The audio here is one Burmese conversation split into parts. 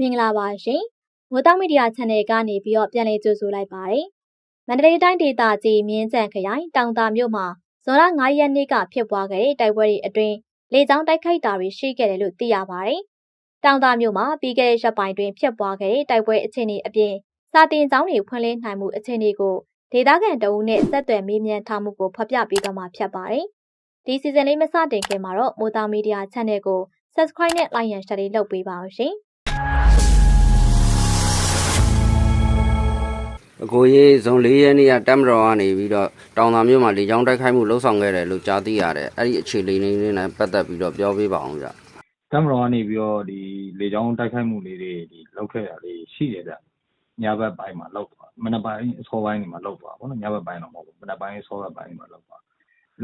မင်္ဂလာပါရှင်။မိုးတောက်မီဒီယာ channel ကနေပြီးတော့ပြန်လည်ကြိုဆိုလိုက်ပါတယ်။မန္တလေးတိုင်းဒေသကြီးမြင်းကြံခရိုင်တောင်တာမြို့မှာဇွန်လ9ရက်နေ့ကဖြစ်ပွားခဲ့တဲ့တိုက်ပွဲတွေအတွင်းလေကြောင်းတိုက်ခိုက်တာတွေရှိခဲ့တယ်လို့သိရပါတယ်။တောင်တာမြို့မှာပြီးခဲ့တဲ့ရက်ပိုင်းတွင်ဖြစ်ပွားခဲ့တဲ့တိုက်ပွဲအခြေအနေအပြင်စာတင်ကျောင်းတွေဖွင့်လှစ်နိုင်မှုအခြေအနေကိုဒေသခံတအုပ်နဲ့ဆက်သွယ်မေးမြန်းထားမှုကိုဖော်ပြပေးတော့မှာဖြစ်ပါတယ်။ဒီစီဇန်လေးမစတင်ခင်မှာတော့မိုးတောက်မီဒီယာ channel ကို subscribe နဲ့ like ရန် share လေးလုပ်ပေးပါအောင်ရှင်။ အကိုကြီးဇွန်၄ရက်နေ့ကတက်မတော်ကနေပြီးတော့တောင်သာမြို့မှာလေကြောင်းတိုက်ခိုက်မှုလှုပ်ဆောင်ခဲ့တယ်လို့ကြားသိရတယ်အဲ့ဒီအခြေလေးလေးနဲ့ပတ်သက်ပြီးတော့ပြောပြပါအောင်ဗျတမတော်ကနေပြီးတော့ဒီလေကြောင်းတိုက်ခိုက်မှုလေးတွေဒီလောက်ခဲ့တာလေးရှိတယ်ဗျညဘက်ပိုင်းမှာလောက်သွားမနက်ပိုင်းအစောပိုင်းတွေမှာလောက်သွားဗောနော်ညဘက်ပိုင်းတော့မဟုတ်ဘူးမနက်ပိုင်းအစောဘက်ပိုင်းတွေမှာလောက်သွား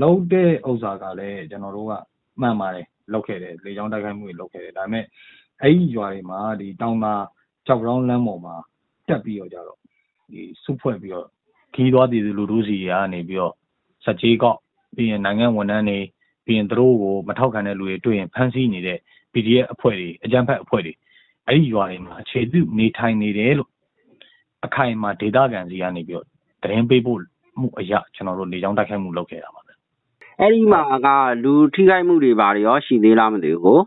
လောက်တဲ့ဥစ္စာကလည်းကျွန်တော်တို့ကမှန်ပါတယ်လောက်ခဲ့တယ်လေကြောင်းတိုက်ခိုက်မှုတွေလောက်ခဲ့တယ်ဒါပေမဲ့အဲ့ဒီရွာတွေမှာဒီတောင်သာကြောက်ပြောင်းလမ်းပေါ်မှာတက်ပြီးတော့ကြတော့ဒီ စုဖွဲ့ပြီးတော့ခီးသွားတည်သူလူတို့စီတွေကနေပြီးတော့စက်ကြီးကောက်ပြီးရင်နိုင်ငံဝန်ထမ်းတွေပြီးရင်သူတို့ကိုမထောက်ခံတဲ့လူတွေတွေ့ရင်ဖမ်းဆီးနေတဲ့ PDF အဖွဲ့တွေအကြမ်းဖက်အဖွဲ့တွေအဲ့ဒီရွာတွေမှာအခြေပြုနေထိုင်နေတယ်လို့အခိုင်အမာဒေတာကန်စီကနေပြီးတော့သတင်းပေးဖို့မှုအရာကျွန်တော်တို့လေကြောင်းတိုက်ခိုက်မှုလုပ်ခဲ့တာပါပဲအဲ့ဒီမှာကလူထိခိုက်မှုတွေဘာတွေရောရှိသေးလားမသိဘူးကို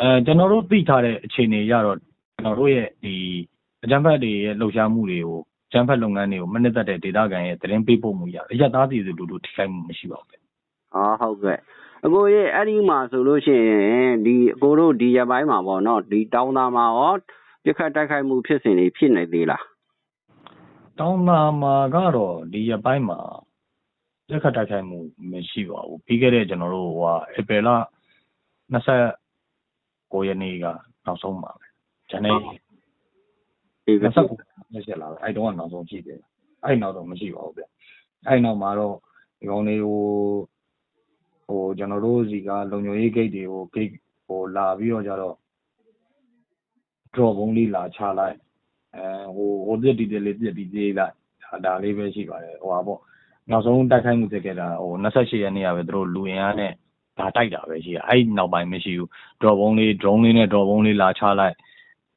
အဲကျွန်တော်တို့သိထားတဲ့အခြေအနေအရတော့ကျွန်တော်တို့ရဲ့ဒီ အကြမ်းဖက်တွေရဲ့လှုပ်ရှားမှုတွေကိုအကြမ်းဖက်လုပ်ငန်းတွေကိုမနစ်သက်တဲ့ဒေတာကန်ရဲ့သတင်းပေးဖို့မှုအရာအရသားတည်သူလူတို့ထိခိုက်မှုမရှိပါဘူးပဲဟောဟုတ်ကဲ့အကိုရဲ့အဲ့ဒီမှာဆိုလို့ရှိရင်ဒီအကိုတို့ဒီရက်ပိုင်းမှာပေါ့နော်ဒီတောင်းသားမှာရောပြစ်ခတ်တိုက်ခိုက်မှုဖြစ်စဉ်တွေဖြစ်နေသေးလားတောင်းနာမှာကတော့ဒီရက်ပိုင်းမှာလက်ခတ်တိုက်ခိုက်မှုမရှိပါဘူးပြီးခဲ့တဲ့ကျွန်တော်တို့ဟိုဧပြီလ29ရက်နေ့ကနောက်ဆုံးပါပဲဂျန်နေ ဒီက29ရက်ရက်လာပဲအဲ့တုန်းကနောက်ဆုံးရှိတယ်အဲ့နောက်တော့မရှိပါဘူးဗျအဲ့နောက်မှာတော့ဒီကောင်လေးဟိုဟိုကျွန်တော်တို့စီကလုံခြုံရေးဂိတ်တွေကိုဂိတ်ဟိုလာပြီးတော့ကြတော့ draw ဘုံလေးလာချလိုက်အဲဟိုဟိုတစ်ဒီတစ်လေးတစ်ဒီသေးလိုက်ဒါဒါလေးပဲရှိပါတယ်ဟိုဟာပေါ့နောက်ဆုံးတိုက်ခိုက်မှုဖြစ်ခဲ့တာဟို28ရက်နေ့ကပဲသူတို့လူအင်အားနဲ့ဒါတိုက်တာပဲရှိရအဲ့နောက်ပိုင်းမရှိဘူး draw ဘုံလေး drone လေးနဲ့ draw ဘုံလေးလာချလိုက်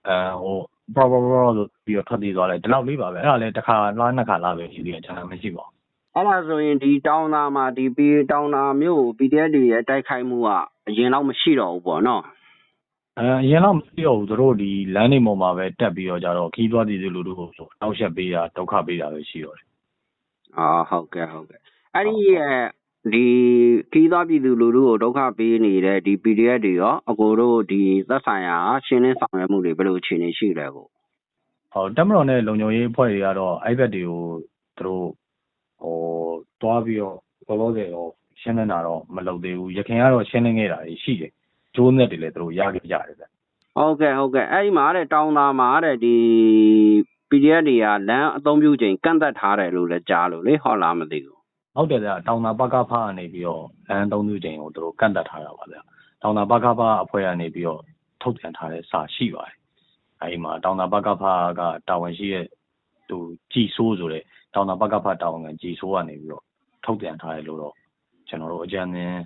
အဲဟို pro pro pro လို့ပြီးတော့ထွက်ပြေးသွားလိုက်ဒီလောက်လေးပါပဲအဲ့ဒါလည်းတစ်ခါလားနှစ်ခါလားပဲရှိသေးတယ်ခြားမရှိပါဘူးအဲ့ဒါဆိုရင်ဒီတောင်းသားမှာဒီပီတောင်းသားမျိုးကို PDF တွေရဲ့တိုက်ခိုက်မှုကအရင်တော့မရှိတော့ဘူးပေါ့နော်အဲအရင်တော့မသိတော့ဘူးသူတို့ဒီလမ်းနေပေါ်မှာပဲတက်ပြီးတော့ကြတော့ခီးသွားတည်သူလူတို့ကိုတောက်ရက်ပေးတာဒုက္ခပေးတာပဲရှိတော့တယ်အော်ဟုတ်ကဲ့ဟုတ်ကဲ့အဲ့ဒီရဲ့ ဒီခီးသားပြည်သူလူထုကိုဒုက္ခပေးနေတဲ့ဒီ PDF တွေရောအကိုတို့ဒီသက်ဆိုင်ရာရှင်းလင်းဆောင်ရွက်မှုတွေဘယ်လိုအခြေအနေရှိလဲကိုဟောတက်မတော်နဲ့လုံခြုံရေးအဖွဲ့တွေကတော့အဲ့ဘက်တွေကိုသူတို့ဟိုတွားပြီးတော့ဘောလုံးတွေရောရှင်းနေတာတော့မလုပ်သေးဘူးရခင်ကတော့ရှင်းနေခဲ့တာရှိတယ်ကျိုးနဲ့တွေလည်းသူတို့ရခဲ့ကြတယ်ဗျဟုတ်ကဲ့ဟုတ်ကဲ့အဲ့ဒီမှာတဲ့တောင်းသားမှာတဲ့ဒီ PDF တွေကလမ်းအသုံးပြုချိန်ကန့်သက်ထားတယ်လို့လည်းကြားလို့လေဟုတ်လားမသိဘူး ဟုတ်တယ်ဗျတောင်သာပကဖကနေပြီးတော့လမ်းသုံးစုချိန်ကိုသူတို့ကန့်တက်ထားတာပါဗျတောင်သာပကဖအဖွဲ့ကနေပြီးတော့ထုတ်ပြန်ထားတဲ့စာရှိပါတယ်အဲဒီမှာတောင်သာပကဖကတာဝန်ရှိတဲ့သူကြည်ဆိုးဆိုတဲ့တောင်သာပကဖတာဝန်ခံကြည်ဆိုးကနေပြီးတော့ထုတ်ပြန်ထားတယ်လို့တော့ကျွန်တော်တို့အကြံဉာဏ်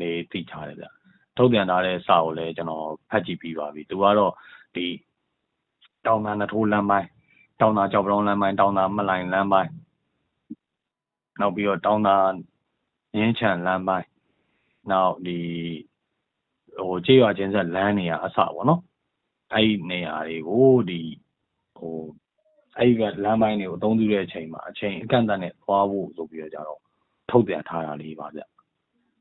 လေးသိထားတယ်ဗျထုတ်ပြန်ထားတဲ့စာကိုလည်းကျွန်တော်ဖတ်ကြည့်ပြီးပါပြီသူကတော့ဒီတောင်သာနထိုးလမ်းပိုင်းတောင်သာကြောက်ပလောင်းလမ်းပိုင်းတောင်သာမလိုင်လမ်းပိုင်း နောက်ပြီးတော့တောင်းတာရင်းချန်လမ်းပိုင်းနောက်ဒီဟိုကြေးရွာချင်းဆက်လမ်းနေရအစပေါ့နော်အဲ့ဒီနေရာတွေကိုဒီဟိုအဲ့ဒီကလမ်းပိုင်းတွေကိုအသုံးပြုတဲ့အချိန်မှာအချိန်အကန့်အသတ်နဲ့သွားဖို့ဆိုပြီးတော့ကြတော့ထုတ်ပြန်ထားတာလေးပါဗျ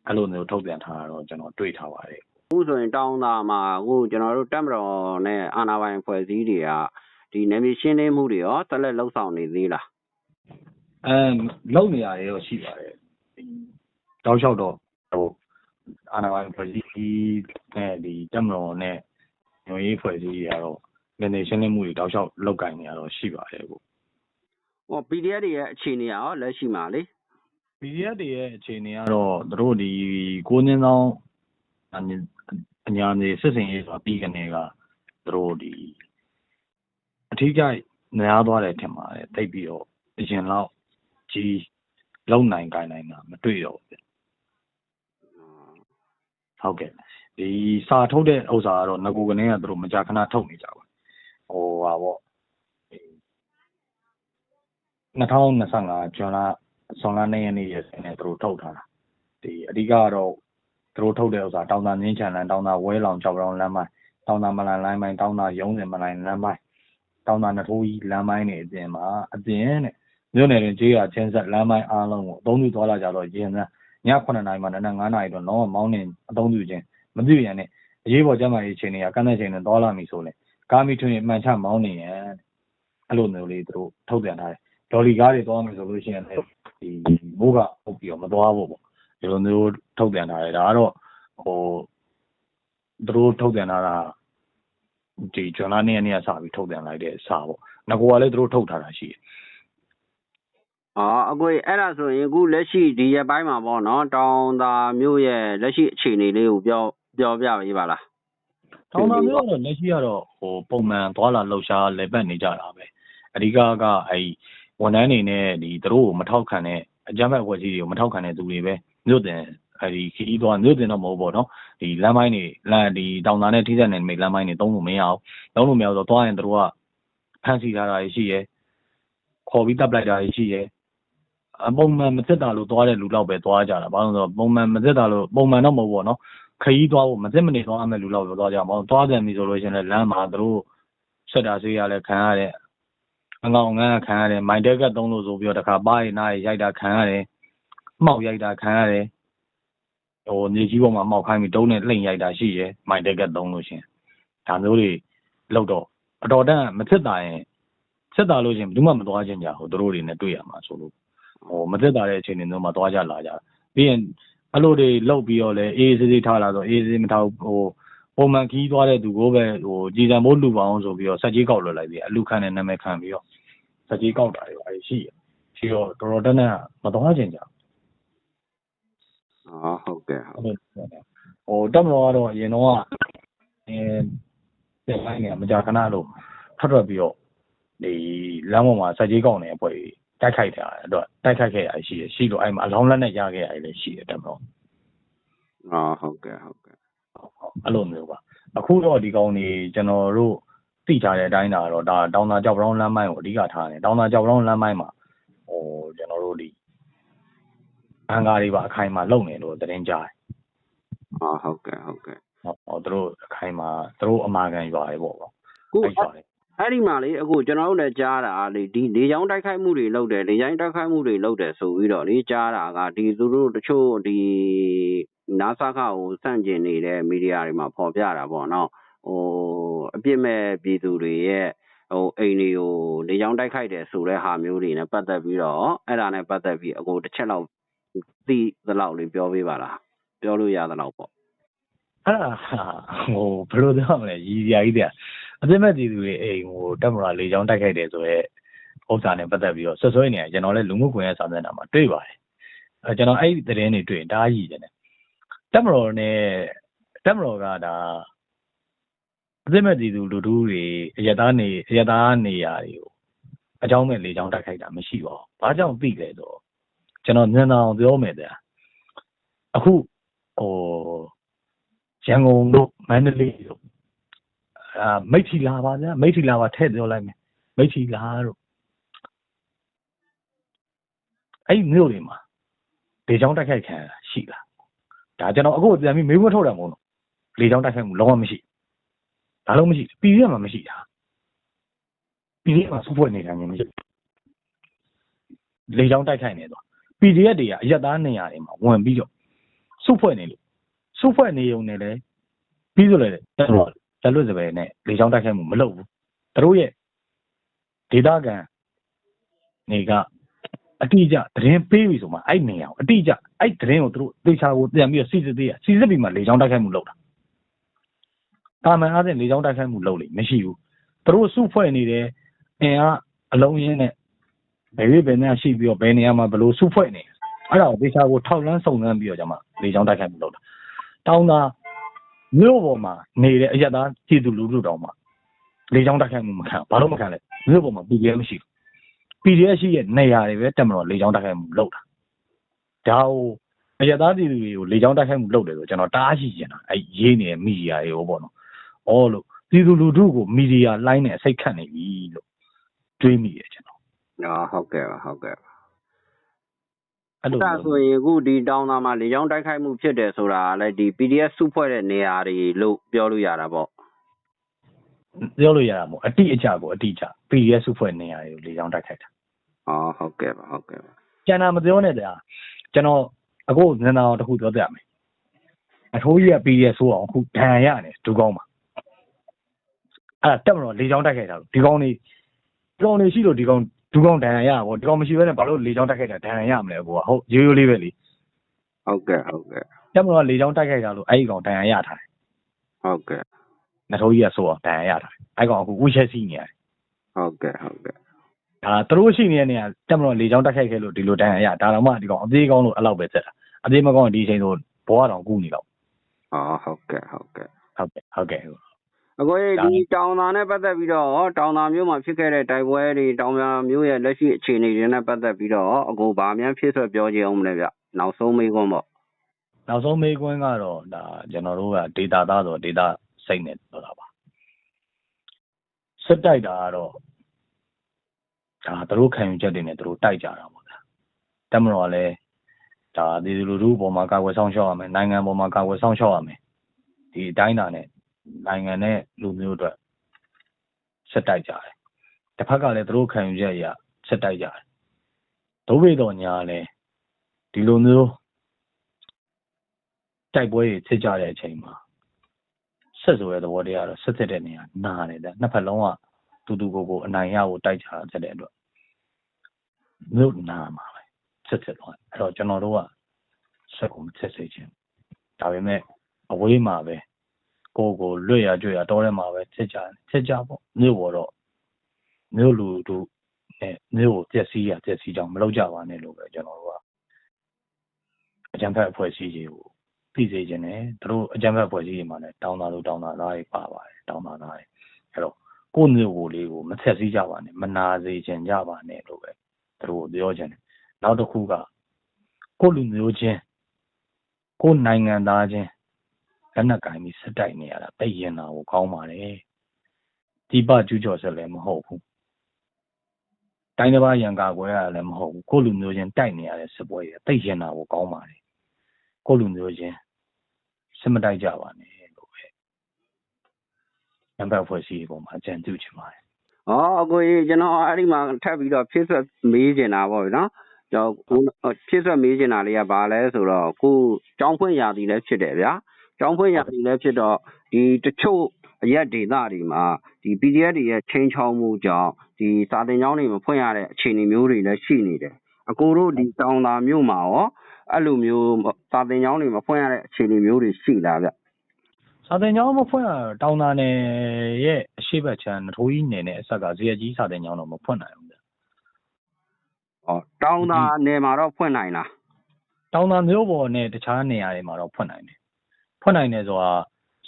အဲ့လိုမျိုးထုတ်ပြန်ထားတာတော့ကျွန်တော်တွေ့ထားပါတယ်အခုဆိုရင်တောင်းသားမှာအခုကျွန်တော်တို့တက်မတော်နဲ့အာဏာပိုင်ဖွဲ့စည်းတွေကဒီနယ်မြေရှင်းလင်းမှုတွေရောဆက်လက်လှုပ်ဆောင်နေသေးလား အမ်လုံနေရရောရှိပါတယ်ဒီတောက်လျှောက်တော့ဟိုအာနာပိုင်ဖွဲ့စည်းနဲ့ဒီတက်မတော်နဲ့ညွန်ရေးဖွဲ့စည်းတွေကတော့နယ်နေရှင်းလင်းမှုတွေတောက်လျှောက်လောက်ကင်နေရတော့ရှိပါတယ်ကိုဟော PDF တွေရဲ့အခြေအနေကရောလက်ရှိမှာလေ PDF တွေရဲ့အခြေအနေကတော့သူတို့ဒီကိုင်းင်းဆောင်အညာအညာနေစစ်စင်ရေးဆိုတာပြီးကနေကသူတို့ဒီအထီးကျများသွားတယ်ထင်ပါတယ်တိတ်ပြီးတော့အရင်လောက် ကြီးလုံနိုင်ကိုင်းနိုင်တာမတွေ့တော့ဘူးဗျဟုတ်ကဲ့ဒီစာထုတ်တဲ့ဥစ္စာကတော့ငကိုကနေကသူတို့မကြာခဏထုတ်နေကြပါဟိုဟာပေါ့2025ဇွန်လဇွန်လ2ရက်နေ့ရက်စနေသူတို့ထုတ်ထားတာဒီအဓိကကတော့သူတို့ထုတ်တဲ့ဥစ္စာတောင်သာမြင်းချန်လန်တောင်သာဝဲလောင်ကြောက်ရောင်းလမ်းမိုင်းတောင်သာမလန်လိုင်းမိုင်းတောင်သာရုံးစင်မလိုင်းလမ်းမိုင်းတောင်သာနထိုးကြီးလမ်းမိုင်းတွေအပြင်မှာအပြင်တဲ့ မြို့နယ်တွင်ကျေးရွာချင်းဆက်လမ်းမိုင်းအားလုံးကိုအသုံးပြုသွားလာကြတော့ရင်စံည9နာရီမှနနက်9နာရီတော့လုံးဝမောင်းနေအသုံးပြုခြင်းမပြုရနဲ့အရေးပေါ်ကျန်းမာရေးအခြေအနေကကန့်တဲ့ချိန်နဲ့သွားလာမည်ဆိုရင်ကားမီထွင်မှန်ချမောင်းနေရင်အဲ့လိုမျိုးလေးသူတို့ထုတ်ပြန်ထားတယ်ဒေါ်လီကားတွေသွားမယ်ဆိုလို့ရှိရင်လည်းဒီမိုးကဟုတ်ပြီးတော့မသွားဖို့ပေါ့ဒီလိုမျိုးထုတ်ပြန်ထားတယ်ဒါကတော့ဟိုသူတို့ထုတ်ပြန်ထားတာဒီဇွန်လ2ရက်နေ့ကစပြီးထုတ်ပြန်လိုက်တဲ့စာပေါ့ငကောကလည်းသူတို့ထုတ်ထားတာရှိတယ် အော်အကိုကြီးအဲ့ဒါဆိုရင်အခုလက်ရှိဒီရက်ပိုင်းမှာပေါ့နော်တောင်သာမြို့ရဲ့လက်ရှိအခြေအနေလေးကိုပြောပြောပြပေးပါလားတောင်တာမျိုးကတော့လက်ရှိကတော့ဟိုပုံမှန်သွားလာလှုပ်ရှားလည်ပတ်နေကြတာပဲအဓိကကအဲဝန်ထမ်းတွေနဲ့ဒီသူတို့ကိုမထောက်ခံတဲ့အကြမ်းဖက်အဖွဲ့အစည်းတွေကိုမထောက်ခံတဲ့သူတွေပဲမြို့တင်အဲဒီခီးသွားမြို့တင်တော့မဟုတ်ပေါ့နော်ဒီလမ်းပိုင်းတွေလမ်းဒီတောင်တာနဲ့ထိစပ်နေမိလမ်းပိုင်းတွေတုံးလို့မရအောင်တုံးလို့မရတော့သွားရင်သူတို့ကဖမ်းဆီးထားတာရှိရဲခေါ်ပြီးတပ်လိုက်တာရှိရဲ အပုံမှန်မသက်တာလို့သွားတဲ့လူတော့ပဲသွားကြတာဘာလို့လဲဆိုတော့ပုံမှန်မသက်တာလို့ပုံမှန်တော့မဟုတ်ဘူးပေါ့နော်ခရီးသွားဖို့မသိမနေသွားရမယ့်လူလောက်ပဲသွားကြမှာ။သွားကြပြီဆိုလို့ရှိရင်လည်းလမ်းမှာသူတို့ဆက်တာဆေးရလဲခံရတယ်။အငေါင်ငန်းခံရတယ်။မိုင်တက်ကတ်သုံးလို့ဆိုပြီးတော့တခါပါးရင်နားရိုက်တာခံရတယ်။မှောက်ရိုက်တာခံရတယ်။ဟိုနေကြီးပေါ်မှာမှောက်ခိုင်းပြီးတုံးနဲ့လှိမ့်ရိုက်တာရှိရဲ။မိုင်တက်ကတ်သုံးလို့ရှိရင်ဒါမျိုးတွေလောက်တော့အတော်တန်မဖြစ်တာရင်ဆက်တာလို့ရှိရင်ဘယ်သူမှမသွားခြင်းကြဟိုသူတို့တွေနဲ့တွေ့ရမှာဆိုလို့ ဟိုမသက်တာတဲ့အခြေအနေမျိုးမှာသွားကြလာကြပြီးရင်အဲ့လိုတွေလောက်ပြီးတော့လဲအေးအေးဆေးဆေးထားလာတော့အေးအေးဆေးမထားဘူးဟိုပုံမှန်ခီးသွားတဲ့သူကိုပဲဟိုကြည်စံမိုးလူပါအောင်ဆိုပြီးတော့စက်ကြီးကောက်လွှတ်လိုက်ပြီးအလူခံတဲ့နာမည်ခံပြီးတော့စက်ကြီးကောက်တာတွေပါရှိရရှိတော့တော်တော်တန်းတန်းမသွားချင်ကြအော်ဟုတ်ကဲ့ဟုတ်ဘူးဟိုတက်မတော်ကတော့အရင်တော့အဲတဲ့ပိုင်းနေမကြာခဏလို့ထွက်ထွက်ပြီးတော့ဒီလမ်းပေါ်မှာစက်ကြီးကောက်နေအပွဲ တိုက်ခိုက်တာအတွက်တိုက်ခိုက်ခဲ့ရရှိရရှိတော့အဲ့မှာအလောင်းလက်နဲ့ရခဲ့ရတယ်လည်းရှိတယ်တက်မတော်အော်ဟုတ်ကဲ့ဟုတ်ကဲ့အဲ့လိုမျိုးပါအခုတော့ဒီကောင်တွေကျွန်တော်တို့သိထားတဲ့အတိုင်းဒါတော့ဒါတောင်သာကြောက်ပရောင်းလမ်းမိုင်းကိုအဓိကထားတယ်တောင်သာကြောက်ပရောင်းလမ်းမိုင်းမှာဟိုကျွန်တော်တို့ဒီဘန်ကားတွေပါအခိုင်အမာလုံနေလို့သတင်းကြားတယ်အော်ဟုတ်ကဲ့ဟုတ်ကဲ့ဟောဟောသူတို့အခိုင်အမာသူတို့အမာခံရွာတွေပေါ့ကွာခု အဲ့ရွာတွေအဲ့ဒီမှာလေအခုကျွန်တော်တို့လည်းကြားတာလေဒီနေချောင်းတိုက်ခိုက်မှုတွေလုပ်တယ်နေချောင်းတိုက်ခိုက်မှုတွေလုပ်တယ်ဆိုပြီးတော့လေကြားတာကဒီသူတို့တချို့ဒီနာဆာခကိုစန့်ကျင်နေတဲ့မီဒီယာတွေမှာဖော်ပြတာပေါ့နော်ဟိုအပြစ်မဲ့ပြည်သူတွေရဲ့ဟိုအိမ်တွေကိုနေချောင်းတိုက်ခိုက်တယ်ဆိုတဲ့ဟာမျိုးတွေနဲ့ပတ်သက်ပြီးတော့အဲ့ဒါနဲ့ပတ်သက်ပြီးအခုတစ်ချက်လောက်သိသလောက်လေးပြောပေးပါလားပြောလို့ရသလောက်ပေါ့အဲ့ဒါဟိုဘယ်လိုပြောမလဲရည်ရည်ကြီးတဲ့ အပြစ်မဲ့ပြည်သူတွေအိမ်ဟိုတက်မလာလေချောင်းတိုက်ခိုက်တယ်ဆိုတော့ဥစ္စာနဲ့ပတ်သက်ပြီးတော့ဆွဆွဲနေတယ်ကျွန်တော်လည်းလူမှုကွန်ရက်စာမျက်နှာမှာတွေ့ပါတယ်အဲကျွန်တော်အဲ့ဒီသတင်းတွေတွေ့ရင်ဒါကြီးတယ်တက်မတော်နဲ့တက်မတော်ကဒါအပြစ်မဲ့ပြည်သူလူထုတွေအရသားနေအရသားနေရာတွေကိုအကြောင်းမဲ့လေချောင်းတိုက်ခိုက်တာမရှိပါဘူးဘာကြောင့်သိလဲဆိုတော့ကျွန်တော်ညံအောင်ပြောမယ်တဲ့အခုဟိုရန်ကုန်တို့မန္တလေးတို့ အာမိတ်ထီလာပါဗျာမိတ်ထီလာပါထည့်ပြောလိုက်မယ်မိတ်ထီလာတို့အဲ့ဒီမြို့တွေမှာလေချောင်းတိုက်ခိုက်ခံရတာရှိလားဒါကျွန်တော်အခုပြန်ပြီးမေးခွန်းထုတ်တာမဟုတ်တော့လေချောင်းတိုက်ခိုက်မှုလုံးဝမရှိဒါလုံးမရှိပြည်ရမှာမရှိတာပြည်ရမှာစူဖွဲ့နေတာမျိုးမရှိလေချောင်းတိုက်ခိုက်နေတော့ PDF တွေကအရက်သားနေရာတွေမှာဝင်ပြီးတော့စုဖွဲ့နေလို့စုဖွဲ့နေုံနဲ့လည်းပြီးဆိုလည်းတက်တော့ လက်လွတ်စပယ်နဲ့လေချောင်းတိုက်ခိုက်မှုမလုပ်ဘူးသူတို့ရဲ့ဒေတာကန်နေကအတိအကျသတင်းပေးပြီဆိုမှအဲ့နေအောင်အတိအကျအဲ့သတင်းကိုသူတို့သေချာကိုပြန်ပြီးတော့စီစစ်သေးရစီစစ်ပြီးမှလေချောင်းတိုက်ခိုက်မှုလုပ်တာတာမန်အားဖြင့်လေချောင်းတိုက်ခိုက်မှုလုပ်လိမ့်မရှိဘူးသူတို့စုဖွဲ့နေတယ်အင်အားအလုံးရင်းနဲ့ဘယ်လိုပဲများရှိပြီးတော့ဘယ်နေရာမှာဘယ်လိုစုဖွဲ့နေအဲ့ဒါကိုသေချာကိုထောက်လန်းစုံစမ်းပြီးတော့ကျွန်မလေချောင်းတိုက်ခိုက်မှုလုပ်တာတောင်းတာ မြို့ပေါ်မှာနေတဲ့အရက်သားပြည်သူလူထုတောင်းမှာလေကြောင်းတိုက်ခိုက်မှုမခံဘာလို့မခံလဲမြို့ပေါ်မှာ PDF မရှိဘူး PDF ရှိရဲ့နေရာတွေပဲတက်မလို့လေကြောင်းတိုက်ခိုက်မှုလုပ်တာဒါဟိုအရက်သားပြည်သူတွေကိုလေကြောင်းတိုက်ခိုက်မှုလုပ်တယ်ဆိုကျွန်တော်တားရှိကျင်တာအဲရေးနေတဲ့မီဒီယာတွေကိုပေါ့နော်ဩလို့ပြည်သူလူထုကိုမီဒီယာလိုင်းနဲ့အစိတ်ခတ်နေပြီလို့တွေးမိတယ်ကျွန်တော်အော်ဟုတ်ကဲ့ပါဟုတ်ကဲ့ပါ အဲ့လိုဒါမျိုးဆိုရင်အခုဒီတောင်သာမှာလေကြောင်းတိုက်ခိုက်မှုဖြစ်တယ်ဆိုတာကလည်းဒီ PDF စုဖွဲ့တဲ့နေရာတွေလို့ပြောလို့ရတာပေါ့ပြောလို့ရတာမို့အတိအကျကိုအတိအကျ PDF စုဖွဲ့နေရတယ်လေကြောင်းတိုက်ခိုက်တာအော်ဟုတ်ကဲ့ပါဟုတ်ကဲ့ပါကျန်တာမပြောနဲ့ဗျာကျွန်တော်အခုနန္ဒာတော်တစ်ခုပြောပြမယ်အထိုးကြီးက PDF ဆိုအောင်အခုဒဏ်ရရတယ်ဒူကောင်းမှာအဲ့ဒါတက်မလို့လေကြောင်းတိုက်ခိုက်တာလို့ဒီကောင်းနေဒီကောင်းနေရှိလို့ဒီကောင်း ဒူကောင်းဒဏ်ရရပါဘောဒီကောင်းမရှိဘဲနဲ့ဘာလို့လေကြောင်းတိုက်ခိုက်တာဒဏ်ရရမလဲကိုကဟုတ်ရိုးရိုးလေးပဲလေဟုတ်ကဲ့ဟုတ်ကဲ့တက်မလို့လေကြောင်းတိုက်ခိုက်တာလို့အဲ့ဒီကောင်ဒဏ်ရရထားတယ်ဟုတ်ကဲ့နထိုးကြီးကဆိုအောင်ဒဏ်ရရထားတယ်အဲ့ကောင်အခုဝှချက်စီးနေရတယ်ဟုတ်ကဲ့ဟုတ်ကဲ့ဒါသူတို့ရှိနေတဲ့နေရာတက်မလို့လေကြောင်းတိုက်ခိုက်ခဲ့လို့ဒီလိုဒဏ်ရရဒါတော့မှဒီကောင်အသေးကောင်းလို့အဲ့လောက်ပဲဆက်တာအသေးမကောင်းရင်ဒီအချိန်ဆိုဘောကတော့ကူးနေတော့အော်ဟုတ်ကဲ့ဟုတ်ကဲ့ဟုတ်ကဲ့ဟုတ်ကဲ့ အကိုကြီးဒီတောင်သာနဲ့ပတ်သက်ပြီးတော့တောင်သာမြို့မှာဖြစ်ခဲ့တဲ့တိုက်ပွဲတွေတောင်သာမြို့ရဲ့လက်ရှိအခြေအနေတွေနဲ့ပတ်သက်ပြီးတော့အကိုဗာမြန်ဖြစ်ဆွပြောကြအောင်မလဲဗျနောက်ဆုံးမေးခွန်းပေါ့နောက်ဆုံးမေးခွန်းကတော့ဒါကျွန်တော်တို့က data သားဆို data စိတ်နဲ့ပြောတာပါစစ်တိုက်တာကတော့ဒါသူတို့ခံယူချက်တွေနဲ့သူတို့တိုက်ကြတာပေါ့ဗျာတက်မတော်ကလည်းဒါဒီလူလူပေါ်မှာကာကွယ်ဆောင်ရှောက်ရမယ်နိုင်ငံပေါ်မှာကာကွယ်ဆောင်ရှောက်ရမယ်ဒီအတိုင်းတာနဲ့ နိုင်ငံနဲ့လူမျိုးအတွက်စစ်တိုက်ကြတယ်တစ်ဖက်ကလည်းသူတို့ခံယူချက်အရစစ်တိုက်ကြတယ်ဒုဗေတော်ညာလည်းဒီလိုမျိုးတိုက်ပွဲတွေဖြစ်ကြတဲ့အချိန်မှာဆက်ဆိုတဲ့သဘောတရားတော့ဆက်သက်တဲ့နေရာနားတယ်တဲ့နှစ်ဖက်လုံးကတူတူကိုကိုအနိုင်ရဖို့တိုက်ကြတာဖြစ်တဲ့အတွက်မြို့နာမှာပဲဆက်သက်တော့အဲ့တော့ကျွန်တော်တို့ကဆက်ကုန်ဆက်စေခြင်းဒါပေမဲ့အဝေးမှာပဲ ကိုကိုလွတ်ရကြွရတောထဲမှာပဲဖြစ်ကြတယ်ဖြစ်ကြပေါ့မြို့ပေါ်တော့မြို့လူတို့နဲ့မြို့ကိုပြက်စီးရပြက်စီးကြောင်မလုပ်ကြပါနဲ့လို့ပဲကျွန်တော်တို့ကအကြံဖက်အဖွဲ့အစည်းတွေကိုသိစေခြင်းနဲ့သူတို့အကြံဖက်အဖွဲ့အစည်းတွေမှာလည်းတောင်းတာလို့တောင်းတာသားတွေပါပါတယ်တောင်းတာသားတွေအဲ့တော့ကိုယ့်မြို့ကိုလေးကိုမဆက်စည်းကြပါနဲ့မနာစေခြင်းကြပါနဲ့လို့ပဲသူတို့ပြောခြင်းတယ်နောက်တစ်ခုကကိုယ့်လူမျိုးချင်းကိုယ့်နိုင်ငံသားချင်း လက်နက်ကင်ပြီးစစ်တိုက်နေရတာသိရင်တာကိုကောင်းပါတယ်ဒီပကျူးကျော်ဆက်လည်းမဟုတ်ဘူးတိုင်းတစ်ပါးရန်ကာကွယ်ရလည်းမဟုတ်ဘူးကိုယ့်လူမျိုးချင်းတိုက်နေရတဲ့စစ်ပွဲတွေသိရင်တာကိုကောင်းပါတယ်ကိုယ့်လူမျိုးချင်းစစ်မတိုက်ကြပါနဲ့လို့ပဲနံပါတ်ဖွဲ့စည်းပုံမှာအကြံပြုချင်ပါတယ်။အော်အကိုကြီးကျွန်တော်အဲ့ဒီမှာထပ်ပြီးတော့ဖြစ်ဆွမေးနေတာပေါ့နော်။ကျွန်တော်ဖြစ်ဆွမေးနေတာလေးကဘာလဲဆိုတော့ကိုကျောင်းဖွင့်ရာသီလည်းဖြစ်တယ်ဗျာ။ ကျောင်းဖွင့်ရာသီလည်းဖြစ်တော့ဒီတချို့အရက်ဒေသတွေမှာဒီ PDF တွေရဲ့ချင်းချောင်းမှုကြောင့်ဒီစာတင်ကျောင်းတွေမဖွင့်ရတဲ့အခြေအနေမျိုးတွေလည်းရှိနေတယ်။အကိုတို့ဒီတောင်သာမြို့မှာရောအဲ့လိုမျိုးစာတင်ကျောင်းတွေမဖွင့်ရတဲ့အခြေအနေမျိုးတွေရှိလားဗျ။စာသင်ကျောင်းမဖွင့်ရတော့တောင်သာနယ်ရဲ့အရှိတ်ချမ်းနထိုးကြီးနယ်နဲ့အဆက်ကဇေယျကြီးစာသင်ကျောင်းတော့မဖွင့်နိုင်ဘူးဗျဟောတောင်သာနယ်မှာတော့ဖွင့်နိုင်လားတောင်သာမျိုးပေါ်နဲ့တခြားနေရာတွေမှာတော့ဖွင့်နိုင်တယ် ဖွင့်နိုင်တယ်ဆိုတာ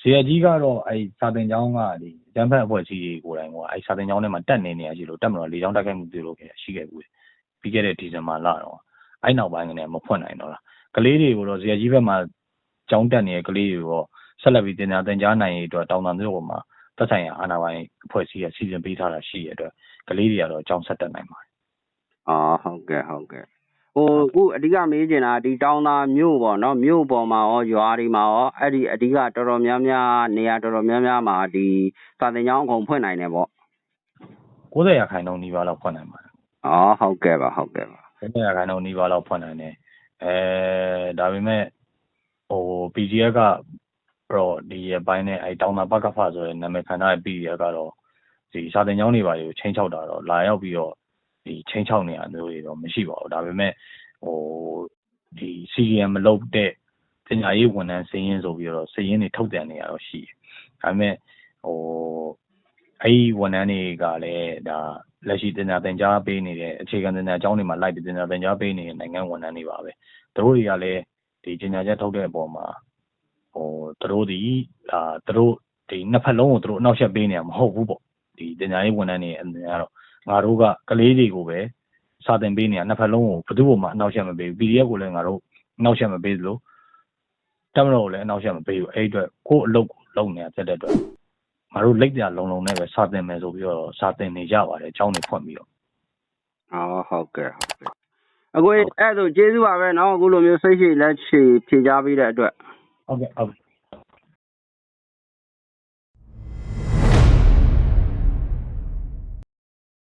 ဇေယျကြီးကတော့အဲစာသင်ကျောင်းကဒီအကျန်းဖက်အဖွဲ့အစည်းတွေကိုယ်တိုင်ကအဲစာသင်ကျောင်းထဲမှာတက်နေနေရရှိလို့တက်မလို့လေကျောင်းတက်ခဲ့မှုပြုလုပ်ခဲ့ရှိခဲ့ဘူးပြီးခဲ့တဲ့ဒီဇင်ဘာလတော့အဲနောက်ပိုင်းကနေမဖွင့်နိုင်တော့လားကလေးတွေကိုတော့ဇေယျကြီးဘက်မှာကျောင်းတက်နေတဲ့ကလေးတွေကိုဆက်လက်ပြီးတင်ညာတင်ကြားနိုင်ရေးအတွက်တောင်သာမျိုးပေါ်မှာသက်ဆိုင်ရာအာဏာပိုင်အဖွဲ့အစည်းကစီစဉ်ပေးထားတာရှိရတဲ့အတွက်ကလေးတွေကတော့ကျောင်းဆက်တက်နိုင်ပါတယ်အော်ဟုတ်ကဲ့ဟုတ်ကဲ့ ဟိုအခုအဓိကမေးချင်တာဒီတောင်သာမြို့ပေါ့နော်မြို့ပေါ်မှာရောရွာတွေမှာရောအဲ့ဒီအဓိကတော်တော်များများနေရာတော်တော်များများမှာဒီစာသင်ကျောင်းအကုန်ဖွင့်နိုင်တယ်ပေါ့90ရာခိုင်နှုန်းနီးပါးလောက်ဖွင့်နိုင်ပါတယ်အော်ဟုတ်ကဲ့ပါဟုတ်ကဲ့ပါ90ရာခိုင်နှုန်းနီးပါးလောက်ဖွင့်နိုင်တယ်အဲဒါပေမဲ့ဟို PDF ကတော့ဒီရပိုင်းနဲ့အဲတောင်သာပကဖဆိုတဲ့နာမည်ခံထားတဲ့ PDF ကတော့ဒီစာတင်ကျောင်းတွေပါတွေကိုချင်းချောက်တာတော့လာရောက်ပြီးတော့ ဒီချင်းချောက်နေရမျိုးတွေတော့မရှိပါဘူးဒါပေမဲ့ဟိုဒီ CDM မလုပ်တဲ့ပညာရေးဝန်ထမ်းစည်ရင်းဆိုပြီးတော့စည်ရင်းတွေထုတ်ပြန်နေရတော့ရှိတယ်ဒါပေမဲ့ဟိုအဲဒီဝန်ထမ်းတွေကလည်းဒါလက်ရှိတင်ညာတင်ကြားပေးနေတဲ့အခြေခံတင်ညာအကြောင်းတွေမှာလိုက်ပြီးတင်ညာတင်ကြားပေးနေတဲ့နိုင်ငံဝန်ထမ်းတွေပါပဲသူတို့တွေကလည်းဒီတင်ညာချက်ထုတ်တဲ့အပေါ်မှာဟိုသူတို့ဒီအာသူတို့ဒီနှစ်ဖက်လုံးကိုသူတို့အနောက်ရှက်ပေးနေတာမဟုတ်ဘူးပေါ့ဒီတင်ညာရေးဝန်ထမ်းတွေအနေနဲ့ကတော့ ငါတို့ကကလေးတွေကိုပဲစာသင်ပေးနေတာနှစ်ဖက်လုံးကိုဘယ်သူ့ဘုံမှအနောက်ရှက်မပေးဘူး PDF ကိုလည်းငါတို့အနောက်ရှက်မပေးသလိုတက်မတော်ကိုလည်းအနောက်ရှက်မပေးဘူးအဲ့ဒီအတွက်ကို့အလုပ်ကိုလုပ်နေတာဖြစ်တဲ့အတွက်ငါတို့လက်ပြလုံလုံနဲ့ပဲစာသင်မယ်ဆိုပြီးတော့စာသင်နေကြပါတယ်အကြောင်းတွေဖွင့်ပြီးတော့အော်ဟုတ်ကဲ့ဟုတ်ကဲ့အခုအဲ့ဒါဆိုကျေးဇူးပါပဲเนาะအခုလိုမျိုးစိတ်ရှိလက်ရှိဖြေကြားပေးတဲ့အတွက်ဟုတ်ကဲ့ဟုတ်